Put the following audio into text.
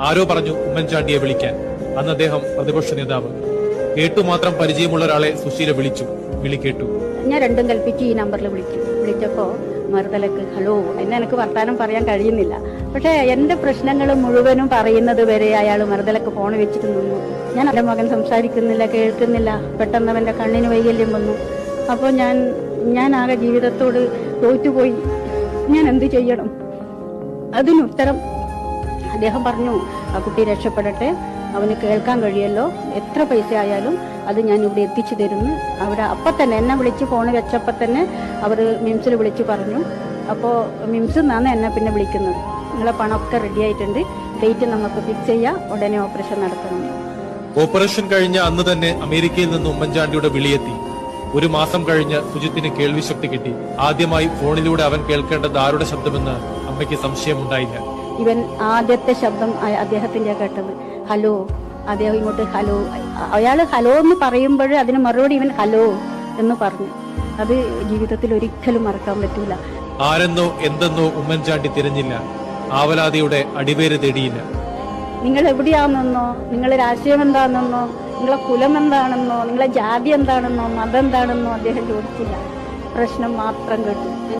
ആരോ പറഞ്ഞു ഉമ്മൻചാണ്ടിയെ വിളിക്കാൻ. അന്ന് അദ്ദേഹം പ്രതിപക്ഷ നേതാവ്. കേട്ടു മാത്രം പരിചയമുള്ള ഒരാളെ സുശീല വിളിച്ചു. വിളി കേട്ടു. ഞാൻ രണ്ടും കൽപ്പിച്ചു ഈ നമ്പറിൽ വിളിച്ചു വിളിച്ചപ്പോ മറുതലക്ക് ഹലോ എന്നെ എനിക്ക് വർത്താനം പറയാൻ കഴിയുന്നില്ല. പക്ഷേ എന്റെ പ്രശ്നങ്ങൾ മുഴുവനും പറയുന്നത് വരെ അയാൾ മറുതലക്ക് ഫോൺ വെച്ചിട്ട് നിന്നു. ഞാൻ എന്റെ മകൻ സംസാരിക്കുന്നില്ല കേൾക്കുന്നില്ല. പെട്ടെന്ന് അവന്റെ കണ്ണിന് വൈകല്യം വന്നു. അപ്പോൾ ഞാൻ ഞാൻ ആകെ ജീവിതത്തോട് തോറ്റുപോയി. ഞാൻ എന്ത് ചെയ്യണം? അതിനുത്തരം അദ്ദേഹം പറഞ്ഞു ആ കുട്ടി രക്ഷപ്പെടട്ടെ. അവന് കേൾക്കാൻ കഴിയല്ലോ. എത്ര പൈസ ആയാലും അത് ഞാൻ ഇവിടെ എത്തിച്ചു തരുന്നു. അവിടെ അപ്പം തന്നെ എന്നെ വിളിച്ച് ഫോൺ വെച്ചപ്പോൾ തന്നെ അവർ മിംസിൽ വിളിച്ച് പറഞ്ഞു. അപ്പോൾ മിംസ് നിന്നാണ് എന്നെ പിന്നെ വിളിക്കുന്നത്. നിങ്ങളെ പണമൊക്കെ റെഡി ആയിട്ടുണ്ട്. ഡേറ്റ് നമുക്ക് ഫിക്സ് ചെയ്യാം. ഉടനെ ഓപ്പറേഷൻ നടത്തണം. ഓപ്പറേഷൻ കഴിഞ്ഞ അന്ന് തന്നെ അമേരിക്കയിൽ നിന്ന് ഉമ്മൻചാണ്ടിയുടെ വിളിയെത്തി. ഒരു മാസം കഴിഞ്ഞ് സുജിത്തിന് കേൾവിശക്തി കിട്ടി. ആദ്യമായി ഫോണിലൂടെ അവൻ കേൾക്കേണ്ടത് ആരുടെ ശബ്ദമെന്ന് അമ്മയ്ക്ക് സംശയമുണ്ടായില്ല. ഇവൻ ആദ്യത്തെ ശബ്ദം അദ്ദേഹത്തിന്റെ കേട്ടത്. ഹലോ. അദ്ദേഹം ഇങ്ങോട്ട് ഹലോ. അയാൾ ഹലോ എന്ന് പറയുമ്പോൾ അതിന് മറുപടി ഇവൻ ഹലോ എന്ന് പറഞ്ഞു. അത് ജീവിതത്തിൽ ഒരിക്കലും മറക്കാൻ പറ്റില്ല ആരെന്നോ എന്തെന്നോ ഉമ്മൻചാണ്ടി തിരഞ്ഞില്ല. ആവലാതിയുടെ അടിവേര് തേടിയില്ല. നിങ്ങൾ എവിടെയാണെന്നോ നിങ്ങളുടെ രാഷ്ട്രീയം എന്താണെന്നോ നിങ്ങളെ കുലം എന്താണെന്നോ നിങ്ങളെ ജാതി എന്താണെന്നോ മതം എന്താണെന്നോ അദ്ദേഹം ചോദിച്ചില്ല. പ്രശ്നം മാത്രം കേട്ടു.